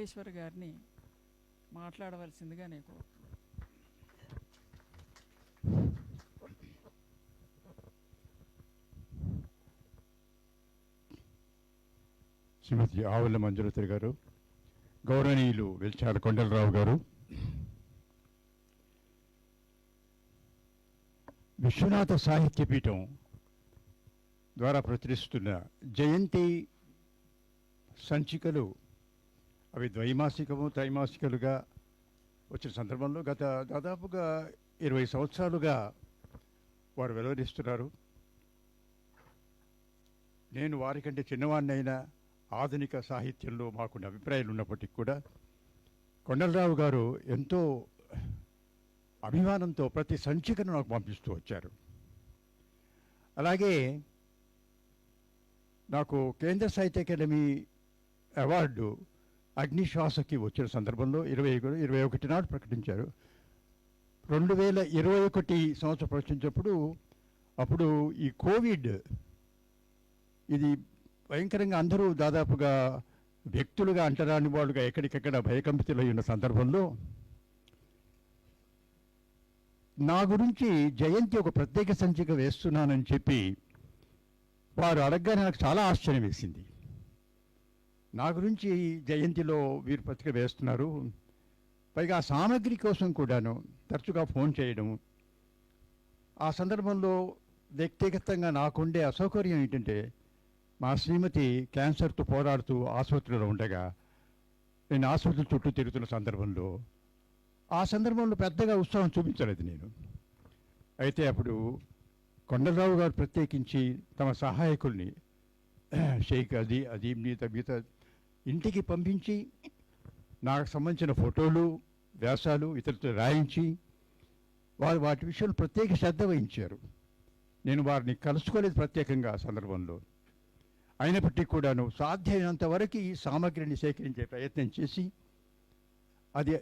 నీలేశ్వర్ గారిని మాట్లాడవలసిందిగా నేను కోరుతున్నాను. శ్రీమతి ఆవుల మంజులతి గారు గౌరవనీయులు వెల్చాల కొండలరావు గారు విశ్వనాథ సాహిత్య పీఠం ద్వారా ప్రచురిస్తున్న జయంతి సంచికలు అవి ద్వైమాసికము త్రైమాసికలుగా వచ్చిన సందర్భంలో గత దాదాపుగా ఇరవై సంవత్సరాలుగా వారు వెలువరిస్తున్నారు. నేను వారికంటే చిన్నవాడినైనా ఆధునిక సాహిత్యంలో మాకున్న అభిప్రాయాలు ఉన్నప్పటికీ కూడా కొండలరావు గారు ఎంతో అభిమానంతో ప్రతి సంచికను నాకు పంపిస్తూ వచ్చారు. అలాగే నాకు కేంద్ర సాహిత్య అకాడమీ అవార్డు అగ్నిశ్వాసకి వచ్చిన సందర్భంలో ఇరవై ఇరవై ఒకటి నాడు ప్రకటించారు. రెండు వేల ఇరవై ఒకటి సంవత్సరం ప్రకటించినప్పుడు అప్పుడు ఈ కోవిడ్ ఇది భయంకరంగా అందరూ దాదాపుగా వ్యక్తులుగా అంటరాని వాళ్ళుగా ఎక్కడికెక్కడ భయకంపితులై ఉన్న సందర్భంలో నా గురించి జయంతి ఒక ప్రత్యేక సంచిక వేస్తున్నానని చెప్పి వారు అడగగానే నాకు చాలా ఆశ్చర్యం వేసింది. నా గురించి జయంతిలో వీరు పత్రిక వేస్తున్నారు. పైగా సామగ్రి సామాగ్రి కోసం కూడాను తరచుగా ఫోన్ చేయడం. ఆ సందర్భంలో వ్యక్తిగతంగా నాకుండే అసౌకర్యం ఏంటంటే మా శ్రీమతి క్యాన్సర్తో పోరాడుతూ ఆసుపత్రిలో ఉండగా నేను ఆసుపత్రి చుట్టూ తిరుగుతున్న సందర్భంలో ఆ సందర్భంలో పెద్దగా ఉత్సాహం చూపించలేదు నేను. అయితే అప్పుడు కొండలరావు గారు ప్రత్యేకించి తమ సహాయకుల్ని షేక్ అది అది మిగతా మిగతా ఇంటికి పంపించి నాకు సంబంధించిన ఫోటోలు వ్యాసాలు ఇతరులతో రాయించి వారు వాటి విషయంలో ప్రత్యేక శ్రద్ధ వహించారు. నేను వారిని కలుసుకోలేదు ప్రత్యేకంగా ఆ సందర్భంలో. అయినప్పటికీ కూడాను సాధ్యమైనంత వరకు ఈ సామగ్రిని సేకరించే ప్రయత్నం చేసి అది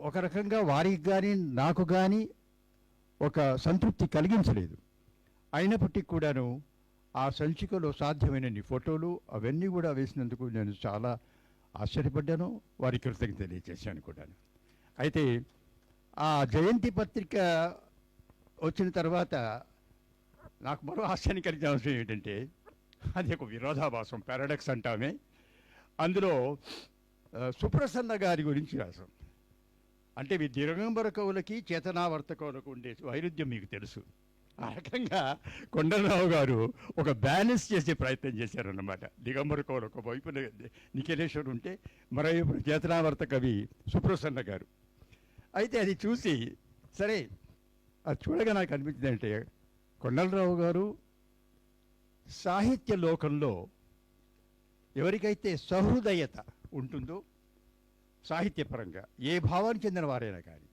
ఒక రకంగా వారికి కానీ నాకు కానీ ఒక సంతృప్తి కలిగించలేదు. అయినప్పటికీ కూడాను ఆ సంచికలో సాధ్యమైనన్ని ఫోటోలు అవన్నీ కూడా వేసినందుకు నేను చాలా ఆశ్చర్యపడ్డాను. వారి కృతజ్ఞత తెలియజేశాను కూడా అయితే ఆ జయంతి పత్రిక వచ్చిన తర్వాత నాకు మరో ఆశ్చర్యం కలిగిన అంశం ఏంటంటే అది ఒక విరోధాభాసం పారాడక్స్ అంటామే. అందులో సుప్రసన్న గారి గురించి రాసాం అంటే మీ దిగంబర కవులకి చేతనావర్త కవులకు ఉండే వైరుధ్యం మీకు తెలుసు. ఆ రకంగా కొండలరావు గారు ఒక బ్యాలెన్స్ చేసే ప్రయత్నం చేశారన్నమాట. దిగంబర కవులు ఒక వైపున నిఖిలేశ్వర్ ఉంటే మరోవైపు చేతనావర్త కవి సుప్రసన్న గారు. అయితే అది చూసి సరే అది చూడగా నాకు అనిపించింది అంటే కొండలరావు గారు సాహిత్య లోకంలో ఎవరికైతే సహృదయత ఉంటుందో సాహిత్యపరంగా ఏ భావానికి చెందిన వారైనా కానీ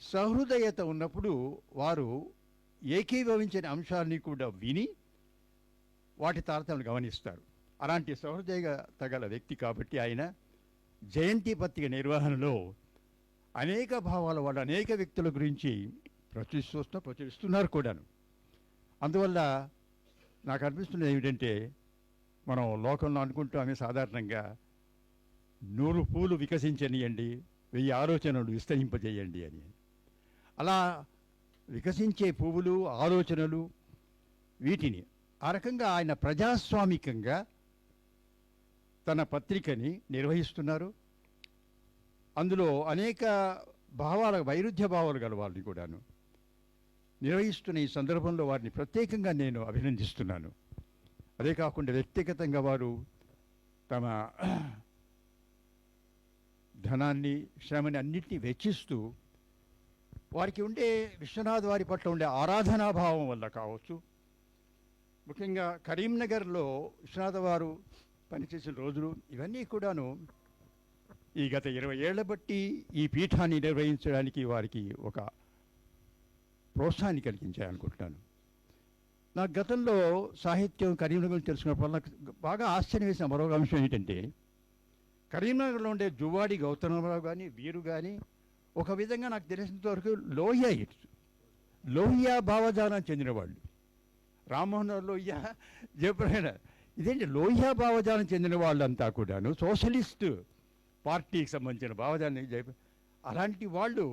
సహృదయత ఉన్నప్పుడు వారు ఏకీభవించిన అంశాన్ని కూడా విని వాటి తారతమ్యం గమనిస్తారు. అలాంటి సహృదయత గల వ్యక్తి కాబట్టి ఆయన జయంతి పత్రిక నిర్వహణలో అనేక భావాల వాళ్ళు అనేక వ్యక్తుల గురించి ప్రచురిస్తూ ప్రచురిస్తున్నారు కూడాను. అందువల్ల నాకు అనిపిస్తున్నది ఏమిటంటే మనం లోకంలో అనుకుంటామే సాధారణంగా నూరు పూలు వికసించనియండి వెయ్యి ఆలోచనలు విస్తరింపజేయండి అని. అలా వికసించే పువ్వులు ఆలోచనలు వీటిని ఆ రకంగా ఆయన ప్రజాస్వామికంగా తన పత్రికని నిర్వహిస్తున్నారు. అందులో అనేక భావాల వైరుధ్య భావాలు గల వారిని కూడాను నిర్వహిస్తున్న ఈ సందర్భంలో వారిని ప్రత్యేకంగా నేను అభినందిస్తున్నాను. అదే కాకుండా వ్యక్తిగతంగా వారు తమ ధనాన్ని శ్రమని అన్నింటినీ వెచ్చిస్తూ వారికి ఉండే విశ్వనాథ్ వారి పట్ల ఉండే ఆరాధనాభావం వల్ల కావచ్చు. ముఖ్యంగా కరీంనగర్లో విశ్వనాథ వారు పనిచేసిన రోజులు ఇవన్నీ కూడాను ఈ గత ఇరవై ఏళ్ళ బట్టి ఈ పీఠాన్ని నిర్వహించడానికి వారికి ఒక ప్రోత్సాహాన్ని కలిగించాయనుకుంటున్నాను. నా గతంలో సాహిత్యం కరీంనగర్ తెలుసుకున్నప్పుడు నాకు బాగా ఆశ్చర్యం వేసిన మరొక అంశం ఏంటంటే కరీంనగర్లో ఉండే జువాడి గౌతమరావు కానీ వీరు కానీ ఒక విధంగా నాకు తెలిసినంత వరకు లోహియా ఇట్స్ లోహియా భావజానం చెందిన వాళ్ళు రామ్మోహన్ లోహియా జయప్రణ ఇదేంటి? లోహియా భావజాలం చెందిన వాళ్ళంతా కూడాను సోషలిస్టు పార్టీకి సంబంధించిన భావజాన్ని జయ అలాంటి వాళ్ళు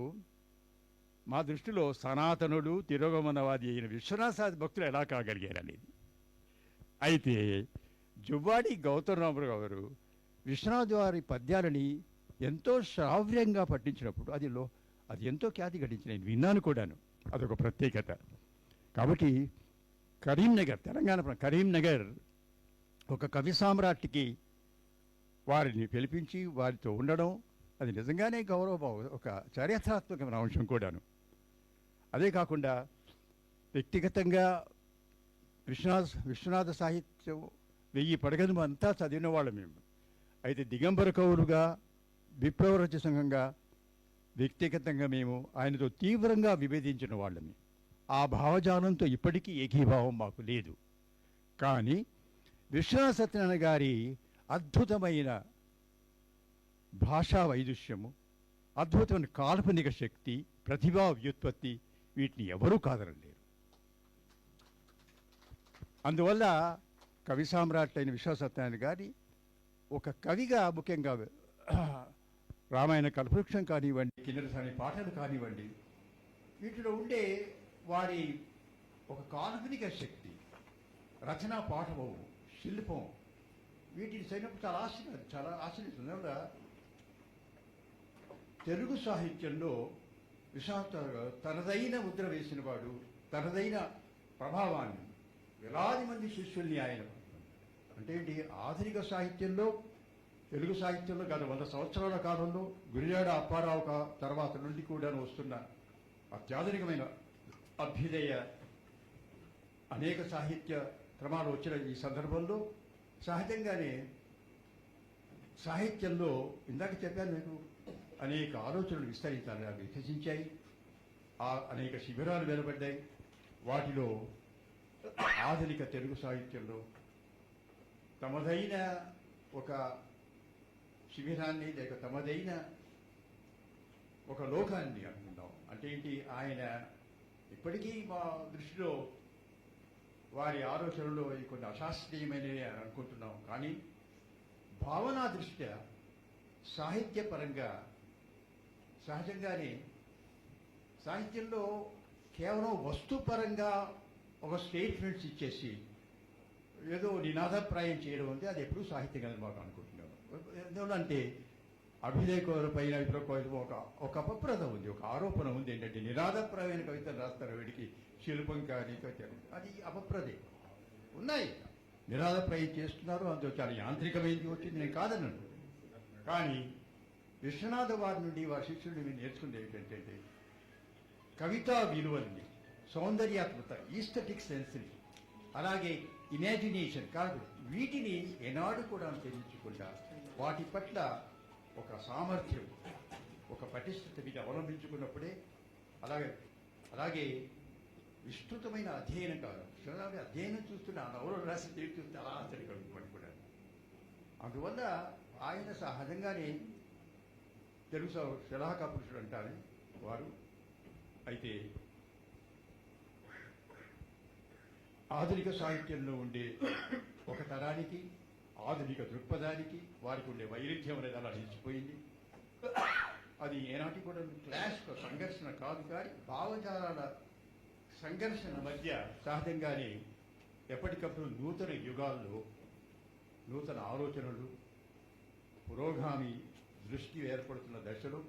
మా దృష్టిలో సనాతనుడు తిరోగమనవాది అయిన విశ్వనాథ భక్తులు ఎలా కాగలిగారు అనేది అయితే జువ్వాడి గౌతమ్ గౌతమరామరావు గారు విశ్వనాథ్ వారి పద్యాలని ఎంతో శ్రావ్యంగా పట్టించినప్పుడు అది లో అది ఎంతో ఖ్యాతి గడించి నేను విన్నాను కూడాను. అదొక ప్రత్యేకత. కాబట్టి కరీంనగర్ తెలంగాణ కరీంనగర్ ఒక కవి సామ్రాట్కి వారిని పిలిపించి వారితో ఉండడం అది నిజంగానే గౌరవ ఒక చారిత్రాత్మకమైన అంశం కూడాను. అదే కాకుండా వ్యక్తిగతంగా విశ్వనాథ విశ్వనాథ సాహిత్యం వెయ్యి పడగదు అంతా చదివిన వాళ్ళం మేము. అయితే దిగంబర కవులుగా విప్లవరచ సంఘంగా వ్యక్తిగతంగా మేము ఆయనతో తీవ్రంగా విభేదించిన వాళ్ళని ఆ భావజాలంతో ఇప్పటికీ ఏకీభావం మాకు లేదు. కానీ విశ్వనాథ సత్యనారాయణ గారి అద్భుతమైన భాషా వైదుష్యము అద్భుతమైన కాల్పనిక శక్తి ప్రతిభా వ్యుత్పత్తి వీటిని ఎవరూ కాదనలేరు. అందువల్ల కవి సామ్రాట్ అయిన విశ్వ గారి ఒక కవిగా ముఖ్యంగా రామాయణ కల్పవృక్షం కానివ్వండి కిన్నెరసాని పాటలు కానివ్వండి వీటిలో ఉండే వారి ఒక కాల్పనిక శక్తి రచనా పాఠవం శిల్పం వీటిని సైనప్పుడు చాలా ఆశ్చర్య చాలా ఆశ్చర్యిస్తుంది తెలుగు సాహిత్యంలో విశ్వనాథ గారు తనదైన ముద్ర వేసిన వాడు తనదైన ప్రభావాన్ని వేలాది మంది శిష్యుల్ని ఆయన అంటే ఏంటి? ఆధునిక సాహిత్యంలో తెలుగు సాహిత్యంలో గత వంద సంవత్సరాల కాలంలో గురిజాడ అప్పారావు తర్వాత నుండి కూడా వస్తున్న అత్యాధునికమైన అభ్యుదయ అనేక సాహిత్య క్రమాలు వచ్చిన ఈ సందర్భంలో సహజంగానే సాహిత్యంలో ఇందాక చెప్పాను నేను అనేక ఆలోచనలు విస్తరించాలని అవి వికసించాయి ఆ అనేక శిబిరాలు వెలువడ్డాయి. వాటిలో ఆధునిక తెలుగు సాహిత్యంలో తమదైన ఒక శిబిరాన్ని లేక తమదైన ఒక లోకాన్ని అనుకుందాం. అంటే ఏంటి? ఆయన ఇప్పటికీ మా దృష్టిలో వారి ఆలోచనలో కొన్ని అశాస్త్రీయమైనవి అని అనుకుంటున్నాం. కానీ భావనా దృష్ట్యా సాహిత్యపరంగా సహజంగానే సాహిత్యంలో కేవలం వస్తుపరంగా ఒక స్టేట్మెంట్స్ ఇచ్చేసి ఏదో నినాదప్రాయం చేయడం ఉంది. అది ఎప్పుడూ సాహిత్యం కదా మాకు దేవుడు ఎందుకంటే అభినయ కవుల పైన ఒక ఒక అపప్రద ఉంది ఒక ఆరోపణ ఉంది ఏంటంటే నినాదప్రాయమైన కవితలు రాస్తారు వీడికి శిల్పం కానీ అది అపప్రదే. ఉన్నాయి. నినాదప్రాయం చేస్తున్నారు అందులో చాలా యాంత్రికమైనది వచ్చింది నేను కాదన్నాను కానీ విశ్వనాథ వారి నుండి వారి శిష్యుడి నేను నేర్చుకుంది ఏంటంటే కవితా విలువల్ని సౌందర్యాత్మక ఈస్థెటిక్ సెన్స్ని అలాగే ఇమాజినేషన్ కాదు వీటిని ఏనాడు కూడా తెలియకుండా వాటి పట్ల ఒక సామర్థ్యం ఒక పటిష్టత వీటి అవలంబించుకున్నప్పుడే అలాగే అలాగే విస్తృతమైన అధ్యయనం కాదు. విశ్వనాథ అధ్యయనం చూస్తున్న ఆ నవలు రాసి తీరు చూస్తే అలా ఆశ్చర్య కలుగుతుంది కూడా. అందువల్ల ఆయన సహజంగానే తెలుగు స- పురుషుడు అంటారు వారు. అయితే ఆధునిక సాహిత్యంలో ఉండే ఒక తరానికి ఆధునిక దృక్పథానికి వారికి ఉండే వైరుధ్యం అనేది అలా నిలిచిపోయింది. అది ఏనాటి కూడా క్లాష్ సంఘర్షణ కాదు కానీ భావజాలాల సంఘర్షణ మధ్య సహజంగానే ఎప్పటికప్పుడు నూతన యుగాల్లో నూతన ఆలోచనలు పురోగామి దృష్టి ఏర్పడుతున్న దశలో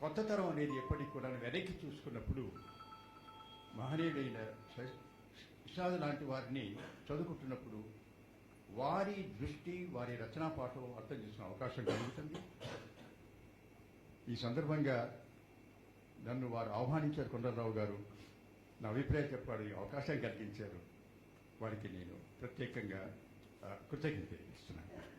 కొత్త తరం అనేది ఎప్పటికి కూడా వెనక్కి చూసుకున్నప్పుడు మహనీయుడైన శ- లాంటి వారిని చదువుకుంటున్నప్పుడు వారి దృష్టి వారి రచనా పాఠం అర్థం చేసుకునే అవకాశం కలుగుతుంది. ఈ సందర్భంగా నన్ను వారు ఆహ్వానించారు కొండలరావు గారు. నా అభిప్రాయం చెప్పాడు అవకాశం కలిగించారు. వారికి నేను ప్రత్యేకంగా కృతజ్ఞత ఇస్తున్నాను